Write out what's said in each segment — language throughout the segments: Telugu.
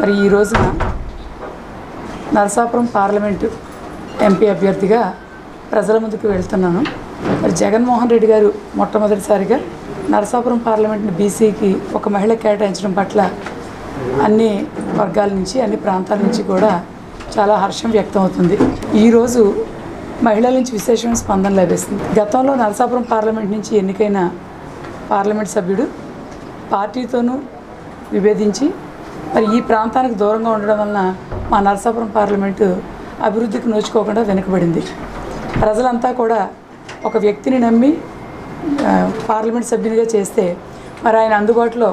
మరి ఈ రోజున నరసాపురం పార్లమెంటు ఎంపీ అభ్యర్థిగా ప్రజల ముందుకు వెళ్తున్నాను. మరి జగన్మోహన్ రెడ్డి గారు మొట్టమొదటిసారిగా నరసాపురం పార్లమెంట్ని బీసీకి ఒక మహిళ కేటాయించడం పట్ల అన్ని వర్గాల నుంచి అన్ని ప్రాంతాల నుంచి కూడా చాలా హర్షం వ్యక్తం అవుతుంది ఈరోజు మహిళల నుంచి విశేషమైన స్పందన లభిస్తుంది. గతంలో నరసాపురం పార్లమెంట్ నుంచి ఎన్నికైన పార్లమెంట్ సభ్యుడు పార్టీతోనూ విభేదించి మరి ఈ ప్రాంతానికి దూరంగా ఉండడం వలన మా నరసాపురం పార్లమెంటు అభివృద్ధికి నోచుకోకుండా వెనుకబడింది. ప్రజలంతా కూడా ఒక వ్యక్తిని నమ్మి పార్లమెంట్ సభ్యునిగా చేస్తే మరి ఆయన అందుబాటులో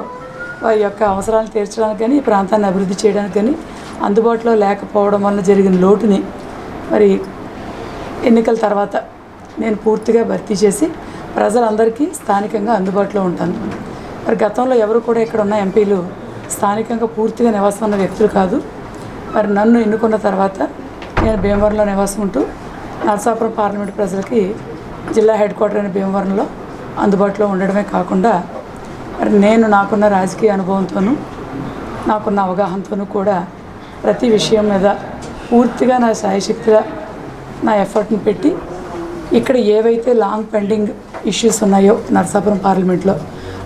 వారి యొక్క అవసరాలను తీర్చడానికి కానీ ఈ ప్రాంతాన్ని అభివృద్ధి చేయడానికి కానీ అందుబాటులో లేకపోవడం వలన జరిగిన లోటుని మరి ఎన్నికల తర్వాత నేను పూర్తిగా భర్తీ చేసి ప్రజలందరికీ స్థానికంగా అందుబాటులో ఉంటాను. మరి గతంలో ఎవరు కూడా ఇక్కడ ఉన్న ఎంపీలు స్థానికంగా పూర్తిగా నివాసం ఉన్న వ్యక్తులు కాదు. మరి నన్ను ఎన్నుకున్న తర్వాత నేను భీమవరంలో నివాసం ఉంటూ నరసాపురం పార్లమెంట్ ప్రజలకి జిల్లా హెడ్ క్వార్టర్ అయిన భీమవరంలో అందుబాటులో ఉండడమే కాకుండా మరి నేను నాకున్న రాజకీయ అనుభవంతోనూ నాకున్న అవగాహనతోనూ కూడా ప్రతి విషయం మీద పూర్తిగా నా సాయశక్తిగా నా ఎఫర్ట్ని పెట్టి ఇక్కడ ఏవైతే లాంగ్ పెండింగ్ ఇష్యూస్ ఉన్నాయో నరసాపురం పార్లమెంట్లో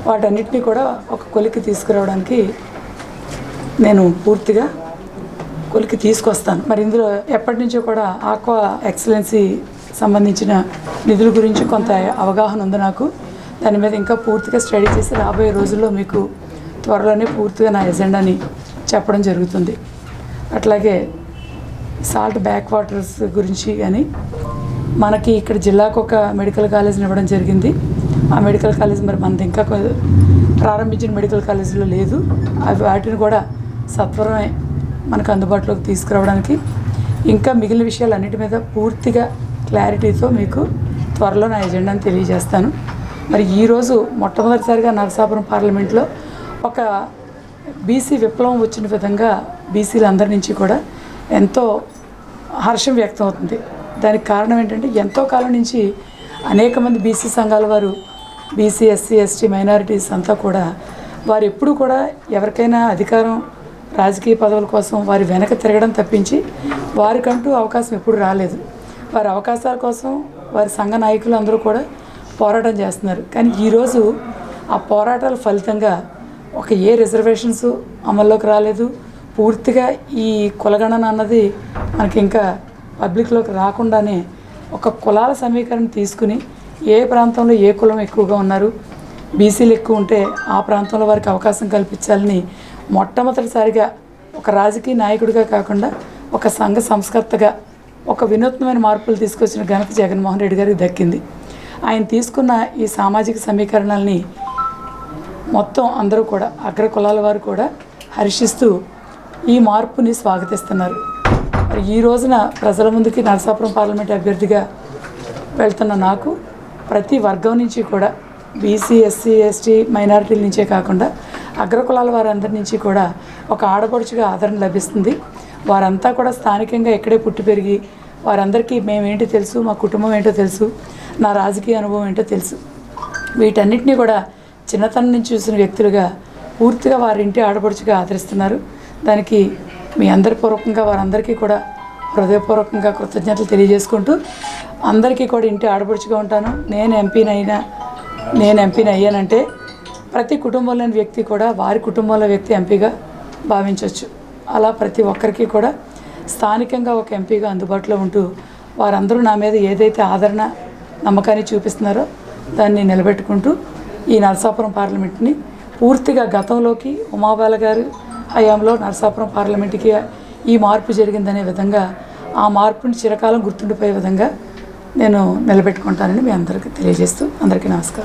వాటన్నిటిని కూడా ఒక కొలికి తీసుకురావడానికి నేను పూర్తిగా కొలికి తీసుకొస్తాను. మరి ఇందులో ఎప్పటి నుంచో కూడా ఆక్వా ఎక్సలెన్సీ సంబంధించిన నిధుల గురించి కొంత అవగాహన ఉంది నాకు. దాని మీద ఇంకా పూర్తిగా స్టడీ చేసి రాబోయే రోజుల్లో మీకు త్వరలోనే పూర్తిగా నా ఎజెండాని చెప్పడం జరుగుతుంది. అట్లాగే సాల్ట్ బ్యాక్ వాటర్స్ గురించి కానీ మనకి ఇక్కడ జిల్లాకు ఒక మెడికల్ కాలేజ్ని ఇవ్వడం జరిగింది. ఆ మెడికల్ కాలేజ్ మరి మనది ఇంకా ప్రారంభించిన మెడికల్ కాలేజీలో లేదు. అవి వాటిని కూడా సత్వరమే మనకు అందుబాటులోకి తీసుకురావడానికి. ఇంకా మిగిలిన విషయాలు అన్నిటి మీద పూర్తిగా క్లారిటీతో మీకు త్వరలో నా ఎజెండాను తెలియజేస్తాను. మరి ఈరోజు మొట్టమొదటిసారిగా నరసాపురం పార్లమెంట్లో ఒక బీసీ విప్లవం వచ్చిన విధంగా బీసీలందరి నుంచి కూడా ఎంతో హర్షం వ్యక్తం అవుతుంది. దానికి కారణం ఏంటంటే ఎంతో కాలం నుంచి అనేక మంది బీసీ సంఘాల వారు బీసీ ఎస్సీ ఎస్టీ మైనారిటీస్ అంతా కూడా వారు ఎప్పుడు కూడా ఎవరికైనా అధికారం రాజకీయ పదవుల కోసం వారి వెనక తిరగడం తప్పించి వారికంటూ అవకాశం ఎప్పుడు రాలేదు. వారి అవకాశాల కోసం వారి సంఘ నాయకులు అందరూ కూడా పోరాటం చేస్తున్నారు. కానీ ఈరోజు ఆ పోరాటాల ఫలితంగా ఒక ఏ రిజర్వేషన్స్ అమల్లోకి రాలేదు. పూర్తిగా ఈ కులగణన అన్నది మనకి ఇంకా పబ్లిక్లోకి రాకుండానే ఒక కులాల సమీకరణ తీసుకుని ఏ ప్రాంతంలో ఏ కులం ఎక్కువగా ఉన్నారు బీసీలు ఎక్కువ ఉంటే ఆ ప్రాంతంలో వారికి అవకాశం కల్పించాలని మొట్టమొదటిసారిగా ఒక రాజకీయ నాయకుడిగా కాకుండా ఒక సంఘ సంస్కర్తగా ఒక వినూత్నమైన మార్పులు తీసుకొచ్చిన ఘనత జగన్మోహన్ రెడ్డి గారికి దక్కింది. ఆయన తీసుకున్న ఈ సామాజిక సమీకరణాలని మొత్తం అందరూ కూడా అగ్ర కులాల వారు కూడా హర్షిస్తూ ఈ మార్పుని స్వాగతిస్తున్నారు. మరి ఈ రోజున ప్రజల ముందుకి నరసాపురం పార్లమెంట్ అభ్యర్థిగా వెళ్తున్న నాకు ప్రతి వర్గం నుంచి కూడా బీసీ ఎస్సీ ఎస్టీ మైనారిటీల నుంచే కాకుండా అగ్రకులాల వారందరి నుంచి కూడా ఒక ఆడపడుచుగా ఆదరణ లభిస్తుంది. వారంతా కూడా స్థానికంగా ఇక్కడే పుట్టి పెరిగి వారందరికీ మేమేంటో తెలుసు మా కుటుంబం ఏంటో తెలుసు నా రాజకీయ అనుభవం ఏంటో తెలుసు. వీటన్నిటినీ కూడా చిన్నతనం నుంచి చూసిన వ్యక్తులుగా పూర్తిగా వారి ఇంటి ఆడపడుచుగా ఆదరిస్తున్నారు. దానికి మీ అందరి పూర్వకంగా వారందరికీ కూడా హృదయపూర్వకంగా కృతజ్ఞతలు తెలియజేసుకుంటూ అందరికీ కూడా ఇంటి ఆడపడుచుగా ఉంటాను. నేను ఎంపీని అయినా నేను ఎంపీని అయ్యానంటే ప్రతి కుటుంబంలోని వ్యక్తి కూడా వారి కుటుంబంలో వ్యక్తి ఎంపీగా భావించవచ్చు అలా ప్రతి ఒక్కరికి కూడా స్థానికంగా ఒక ఎంపీగా అందుబాటులో ఉంటూ వారందరూ నా మీద ఏదైతే ఆదరణ నమ్మకాన్ని చూపిస్తున్నారో దాన్ని నిలబెట్టుకుంటూ ఈ నరసాపురం పార్లమెంట్ని పూర్తిగా గతంలోకి ఉమాబాల గారు హయాంలో నరసాపురం పార్లమెంట్కి ఈ మార్పు జరిగిందనే విధంగా ఆ మార్పుని చిరకాలం గుర్తుండిపోయే విధంగా నేను నిలబెట్టుకుంటానని మీ అందరికీ తెలియజేస్తూ అందరికీ నమస్కారం.